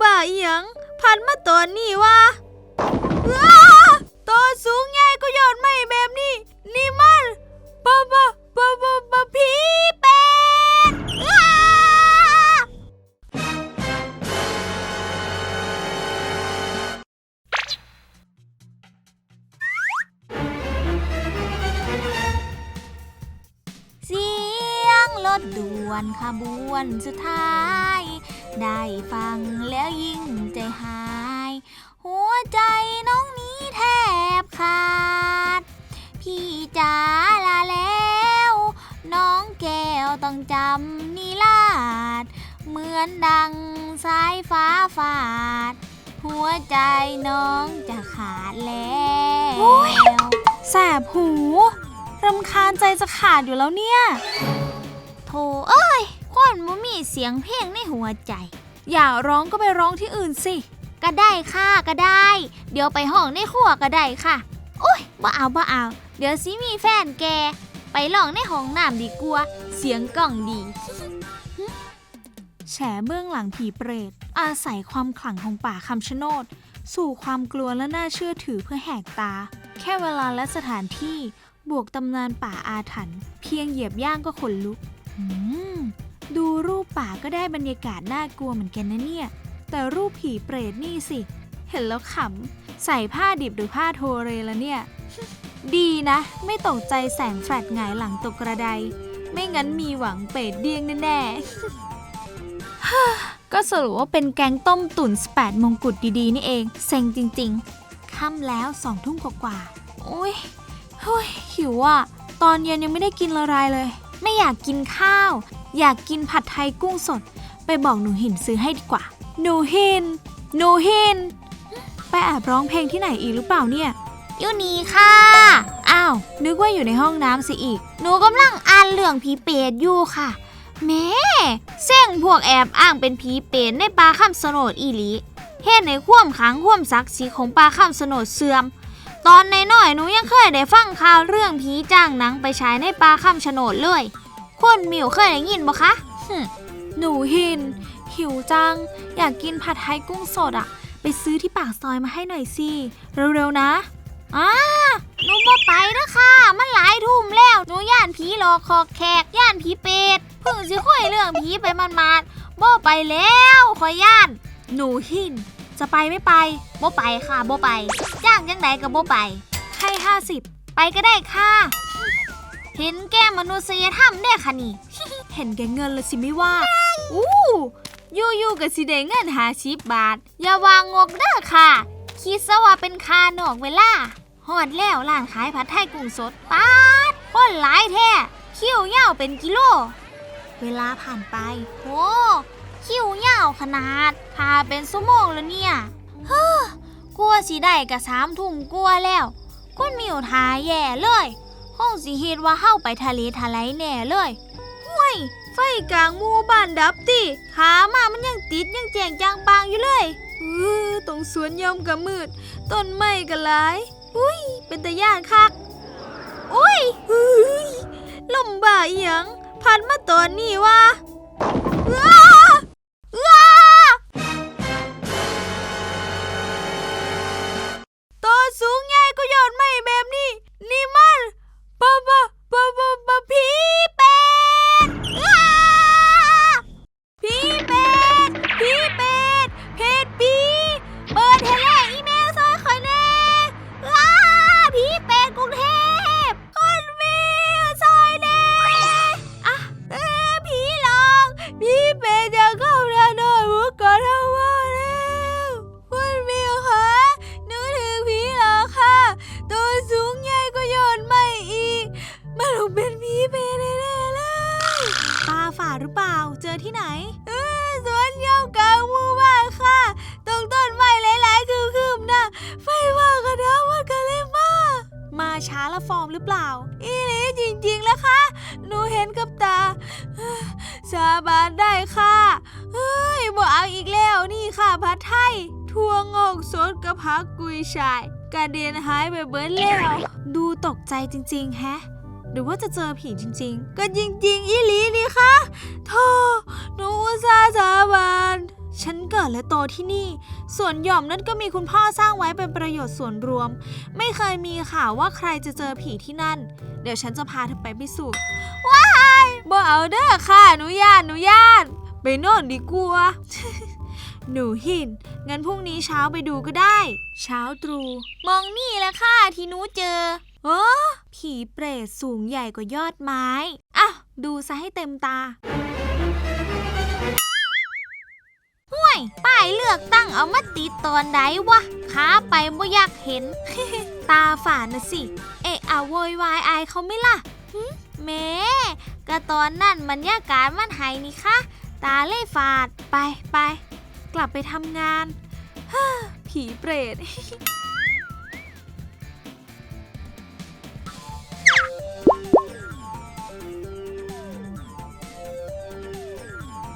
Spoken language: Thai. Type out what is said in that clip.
บ้าอีหยังพันมาตอนนี้วะอ้าตัวสูงใหญ่ก็ยอดไม่แบบนี้ นี่มันปะปะปะปะปะผีเป็ดเสียงรถด่วนขบวนสุดท้าย ได้ฟังแล้วยิ่งใจหาย หัวใจน้องนี้แทบขาด พี่จ๋าลาแล้ว น้องแก้วต้องจำนิลาด เหมือนดังสายฟ้าฟาด หัวใจน้องจะขาดแล้วแสบหู รำคาญใจจะขาดอยู่แล้วเนี่ยโถเอ้ย คนบ่มีเสียงเพลงในหัวใจ อย่าร้องก็ไปร้องที่อื่นสิ ก็ได้ค่ะก็ได้ เดี๋ยวไปห้องในครัวก็ได้ค่ะ โอ้ยบ่เอาบ่เอา เดี๋ยวสิมีแฟนแก ไปลองในห้องน้ำดีกว่า เสียงกล่องดี แฉเบื้องหลังผีเปรต อาศัยความขลังของป่าคำชะโนด สู่ความกลัวและน่าเชื่อถือเพื่อแหกตา แค่เวลาและสถานที่บวกตำนานป่าอาถรรพ์เพียงเหยียบย่างก็ขนลุก อืม ดูรูปป่าก็ได้บรรยากาศน่ากลัวเหมือนกันนะเนี่ย แต่รูปผีเปรตนี่สิ เห็นแล้วขำ ใส่ผ้าดิบหรือผ้าโทเรแล้วเนี่ย ดีนะ ไม่ตกใจแสงแฟลชหงายหลังตกกระได ไม่งั้นมีหวังเปรตเดียงแน่ๆ ก็สรุปว่าเป็นแกงต้มตุ๋นสแปดมงกุฎดีๆ นี่เอง เซ็งจริง ๆ ค่ำแล้วสองทุ่มกว่าๆโอ้ยเฮ้ยหิวอะ ตอนเย็นยังไม่ได้กินอะไรเลย ไม่อยากกินข้าว อยากกินผัดไทยกุ้งสด ไปบอกหนูหินซื้อให้ดีกว่า หนูหิน หนูหิน ไปแอบร้องเพลงที่ไหนอีกหรือเปล่าเนี่ย อยู่นี่ค่ะ อ้าว นึกว่าอยู่ในห้องน้ำสิอีก หนูกำลังอ่านเรื่องผีเปรตอยู่ค่ะแม่เส้งพวกแอบอ้างเป็นผีเปรตในป่าข้ามสนดอีหลีเฮ็ดในความขังความศักดิ์ศรีของป่าข้ามสนดเสื่อม ตอนในน้อยๆหนูยังเคยได้ฟังข่าวเรื่องผีจ้างหนังไปฉายในป่าข้ามชะโนดเลย คนมิวเคยได้ยินบ่คะหึหนูหิน หิวจัง อยากกินผัดไทยกุ้งสดอะไปซื้อที่ปากซอยมาให้หน่อยสิเร็วๆนะอ่าหนูบ่ไปเด้อค่ะมันหลายทุ่มแล้วหนูย่านผีหลอกคอแขกย่านผีเปรตเพิ่งสิคุยเรื่องผีไปมันมาดบ่ไปแล้วขอยย่าน หนูหิน จะไปไม่ไปบ่ไปค่ะบ่ไป จ้างจังไดก็บ่ไปให้ห้าสิบไปก็ได้ค่ะ เห็นแก้มนุษยธรรมได้ค่ะนี่ เห็นแก่เงินละสิไม่ว่า อู้ยู่ยู่ๆกับสิได้เงินหาชิบบาท อย่าวางงกเด้อค่ะ คิดซะว่าเป็นคานอกเวลาฮอดแล้วร้านขายผัดไทยกุ้งสดป๊าดคนหลายแท้คิ้วยาวเป็นกิโล เวลาผ่านไปโอ้คิ้วยาวขนาด พาเป็นชั่วโมงแล้วเนี่ยเฮ้อกลัวสิได้กะสามทุ่มกลัวแล้ว คุณมิวทาแย่เลย ห้องสิเฮ็ดว่าเฮาไปทะเลทลายแน่เลยห่วยไฟกลางหมู่บ้านดับติขามามันยังติดยังแจงจางปางอยู่เลยเออตรงสวนยอมกะมืด ต้นไม้กะหลาย อุ้ย เป็นตาย่านคักอุ้ยเฮ้ยลมบ่าอีหยังพันมาตอนนี้วะอ้า ที่ไหน เออสวนยาวกลางหมู่บ้านค่ะ ตรงต้นไม้หลาย ๆ คืบๆนะไฟว่ากันนะมันก็เลยมามาช้าละฟอร์มหรือเปล่า อีหลีจริง ๆ แล้วค่ะ หนูเห็นกับตา สาบานได้ค่ะ เฮ้ยบ่เอาอีกแล้วนี่ค่ะผัดไทยทั่วงอกสดกับผักกุยชายกระเด็นหายไปเบิดแล้ว ดูตกใจจริง ๆ แฮะ หรือว่าจะเจอผีจริง ๆ ก็จริงๆอีหลีนี่คะโธ่หนูอุตส่าห์สาบานฉฉันเกิดและโตที่นี่ ส่วนหย่อมนั่นก็มีคุณพ่อสร้างไว้เป็นประโยชน์ส่วนรวม ไม่เคยมีข่าวว่าใครจะเจอผีที่นั่น เดี๋ยวฉันจะพาเธอไปพิสูจน์ ว้ายบ่เอาเด้อค่ะหนูญาติหนูญาติไปนอนดีกว่า หนูหิน งั้นพรุ่งนี้เช้าไปดูก็ได้ เช้าตรู่มองนี่แหละค่ะที่หนูเจอ เออผีเปรตสูงใหญ่กว่ายอดไม้ อะ ดูซะให้เต็มตาห่วย ป้ายเลือกตั้งเอามาติดตอนใดวะขาไปบ่อยากเห็น ตาฝาดนะสิ เอะอะโวยวายอายเขาไม่ล่ะแหม่กะตอนนั่นบรรยากาศมันไห้นี่คะ ตาเล่ฝาด ไปไป กลับไปทำงาน ผีเปรต